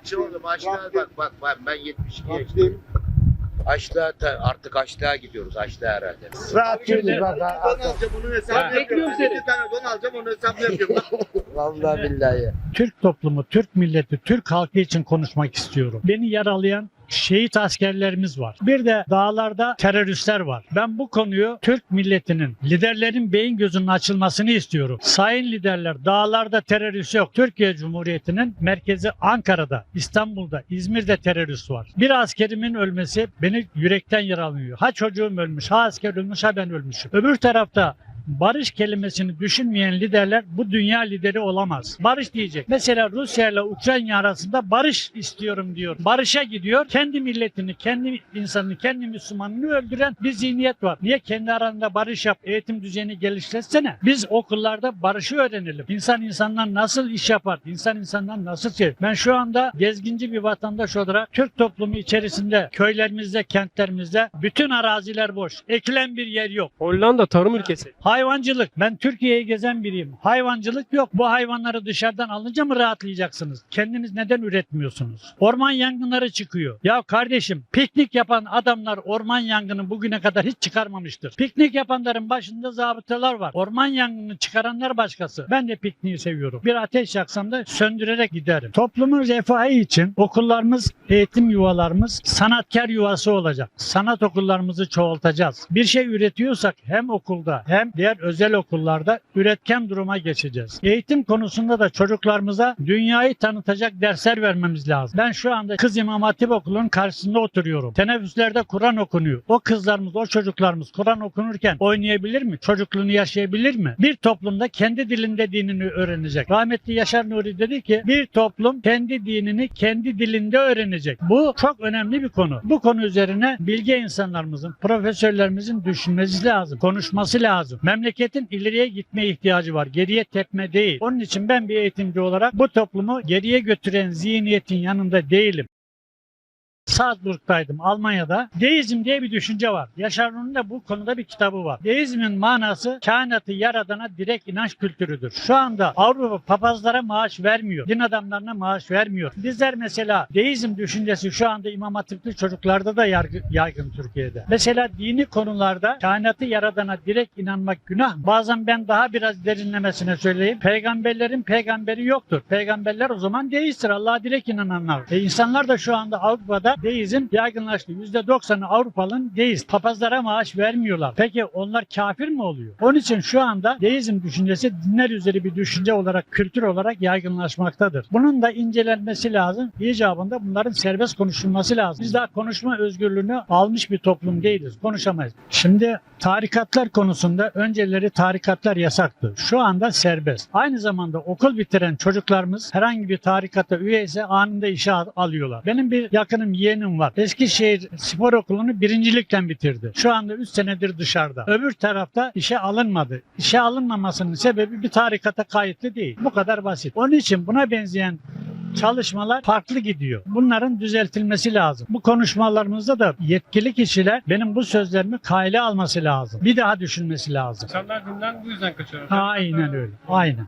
Açı oğlum açlığa bak bak bak ben 72 yaşındayım. Açlığa artık açlığa gidiyoruz açlığa herhalde. rahat yürü bak. Don alacağım onun hesabını yapıyorum. İki tane don alacağım onun hesabını yapıyorum. Vallahi billahi. Türk toplumu, Türk milleti, Türk halkı için konuşmak istiyorum. Beni yaralayan şehit askerlerimiz var. Bir de dağlarda teröristler var. Ben bu konuyu Türk milletinin, liderlerin beyin gözünün açılmasını istiyorum. Sayın liderler, dağlarda terörist yok. Türkiye Cumhuriyeti'nin merkezi Ankara'da, İstanbul'da, İzmir'de terörist var. Bir askerimin ölmesi beni yürekten yaralıyor. Ha çocuğum ölmüş, ha asker ölmüş, ha ben ölmüşüm. Öbür tarafta barış kelimesini düşünmeyen liderler bu dünya lideri olamaz. Barış diyecek. Mesela Rusya ile Ukrayna arasında barış istiyorum diyor. Barışa gidiyor. Kendi milletini, kendi insanını, kendi Müslümanını öldüren bir zihniyet var. Niye kendi aranda barış yap, eğitim düzeyini geliştirsene. Biz okullarda barışı öğrenelim. İnsan insandan nasıl iş yapar? İnsan insandan nasıl şey? Ben şu anda gezginci bir vatandaş olarak Türk toplumu içerisinde köylerimizde, kentlerimizde bütün araziler boş. Ekilen bir yer yok. Hollanda tarım ülkesi. Hayvancılık. Ben Türkiye'yi gezen biriyim. Hayvancılık yok. Bu hayvanları dışarıdan alınca mı rahatlayacaksınız? Kendiniz neden üretmiyorsunuz? Orman yangınları çıkıyor. Ya kardeşim piknik yapan adamlar orman yangını bugüne kadar hiç çıkarmamıştır. Piknik yapanların başında zabıtalar var. Orman yangını çıkaranlar başkası. Ben de pikniği seviyorum. Bir ateş yaksam da söndürerek giderim. Toplumun refahı için okullarımız, eğitim yuvalarımız sanatkar yuvası olacak. Sanat okullarımızı çoğaltacağız. Bir şey üretiyorsak hem okulda hem diğer özel okullarda üretken duruma geçeceğiz. Eğitim konusunda da çocuklarımıza dünyayı tanıtacak dersler vermemiz lazım. Ben şu anda Kız İmam Hatip Okulu'nun karşısında oturuyorum. Teneffüslerde Kur'an okunuyor. O kızlarımız, o çocuklarımız Kur'an okunurken oynayabilir mi? Çocukluğunu yaşayabilir mi? Bir toplumda kendi dilinde dinini öğrenecek. Rahmetli Yaşar Nuri dedi ki bir toplum kendi dinini kendi dilinde öğrenecek. Bu çok önemli bir konu. Bu konu üzerine bilge insanlarımızın, profesörlerimizin düşünmesi lazım, konuşması lazım. Memleketin ileriye gitmeye ihtiyacı var. Geriye tepme değil. Onun için ben bir eğitimci olarak bu toplumu geriye götüren zihniyetin yanında değilim. Salzburg'daydım Almanya'da. Deizm diye bir düşünce var. Yaşar Nuri'nin de bu konuda bir kitabı var. Deizmin manası kainatı yaradana direkt inanç kültürüdür. Şu anda Avrupa papazlara maaş vermiyor. Din adamlarına maaş vermiyor. Bizler mesela deizm düşüncesi şu anda İmam Hatipli çocuklarda da yaygın Türkiye'de. Mesela dini konularda kainatı yaradana direkt inanmak günah. Bazen ben daha biraz derinlemesine söyleyeyim. Peygamberlerin peygamberi yoktur. Peygamberler o zaman deisttir. Allah'a direkt inananlar. E insanlar da şu anda Avrupa'da deizm yaygınlaştı. %90'ı Avrupalı'nın deist. Papazlara maaş vermiyorlar. Peki onlar kafir mi oluyor? Onun için şu anda deizm düşüncesi dinler üzeri bir düşünce olarak, kültür olarak yaygınlaşmaktadır. Bunun da incelenmesi lazım. İcabında bunların serbest konuşulması lazım. Biz daha konuşma özgürlüğünü almış bir toplum değiliz. Konuşamayız. Şimdi tarikatlar konusunda önceleri tarikatlar yasaktı. Şu anda serbest. Aynı zamanda okul bitiren çocuklarımız herhangi bir tarikata üye ise anında işe al- alıyorlar. Benim bir yakınım yeğenim var. Eskişehir Spor Okulu'nu birincilikten bitirdi. Şu anda 3 senedir dışarıda. Öbür tarafta işe alınmadı. İşe alınmamasının sebebi bir tarikata kayıtlı değil. Bu kadar basit. Onun için buna benzeyen çalışmalar farklı gidiyor. Bunların düzeltilmesi lazım. Bu konuşmalarımızda da yetkili kişiler benim bu sözlerimi kayla alması lazım. Bir daha düşünmesi lazım. İnsanlar dinden bu yüzden kaçıyor. Aynen öyle. Aynen.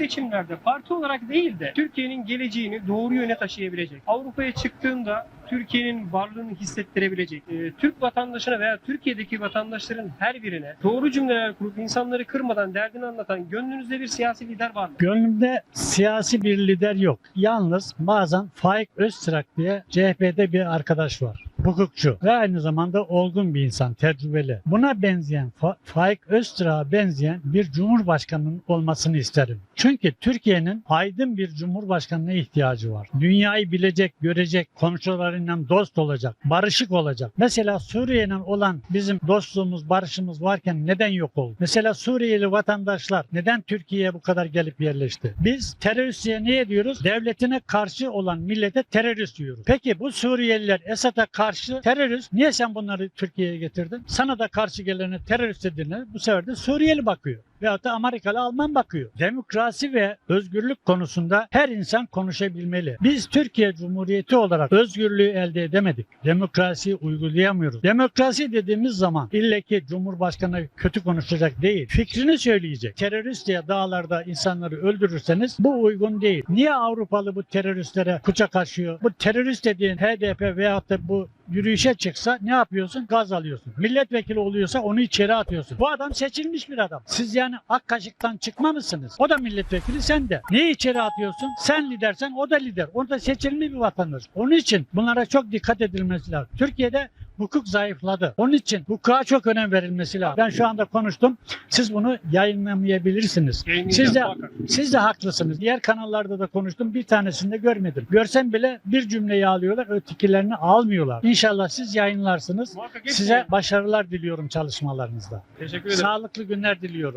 Seçimlerde parti olarak değil de Türkiye'nin geleceğini doğru yöne taşıyabilecek. Avrupa'ya çıktığında Türkiye'nin varlığını hissettirebilecek. e, Türk vatandaşına veya Türkiye'deki vatandaşların her birine doğru cümleler kurup insanları kırmadan derdini anlatan gönlünüzde bir siyasi lider var mı? Gönlümde siyasi bir lider yok. Yalnız bazen Faik Öztrak diye CHP'de bir arkadaş var. Hukukçu ve aynı zamanda olgun bir insan, tecrübeli. Buna benzeyen, Fa- Faik Öztrak'a benzeyen bir cumhurbaşkanının olmasını isterim. Çünkü Türkiye'nin aydın bir cumhurbaşkanına ihtiyacı var. Dünyayı bilecek, görecek, komşularıyla dost olacak, barışık olacak. Mesela Suriye'yle olan bizim dostluğumuz, barışımız varken neden yok oldu? Mesela Suriyeli vatandaşlar neden Türkiye'ye bu kadar gelip yerleşti? Biz teröristliğe ne diyoruz? Devletine karşı olan millete terörist diyoruz. Peki bu Suriyeliler Esad'a karşı terörist. Niye sen bunları Türkiye'ye getirdin? Sana da karşı gelene terörist dediğine bu sefer de Suriyeli bakıyor. Veyahut da Amerikalı Alman bakıyor. Demokrasi ve özgürlük konusunda her insan konuşabilmeli. Biz Türkiye Cumhuriyeti olarak özgürlüğü elde edemedik. Demokrasiyi uygulayamıyoruz. Demokrasi dediğimiz zaman ille ki Cumhurbaşkanı kötü konuşacak değil. Fikrini söyleyecek. Terörist diye dağlarda insanları öldürürseniz bu uygun değil. Niye Avrupalı bu teröristlere kucak açıyor? Bu terörist dediğin HDP veyahut da bu yürüyüşe çıksa ne yapıyorsun? Gaz alıyorsun. Milletvekili oluyorsa onu içeri atıyorsun. Bu adam seçilmiş bir adam. Siz yani ak kaşıktan çıkma mısınız? O da milletvekili sen de. Niye içeri atıyorsun? Sen lidersen o da lider. O da seçilmiş bir vatandaş. Onun için bunlara çok dikkat edilmesi lazım. Türkiye'de hukuk zayıfladı. Onun için hukuka çok önem verilmesi lazım. Ben şu anda konuştum. Siz bunu yayınlamayabilirsiniz. Siz de siz de haklısınız. Diğer kanallarda da konuştum. Bir tanesini de görmedim. Görsem bile bir cümleyi alıyorlar, ötekilerini almıyorlar. İnşallah siz yayınlarsınız. Size başarılar diliyorum çalışmalarınızda. Teşekkür ederim. Sağlıklı günler diliyorum.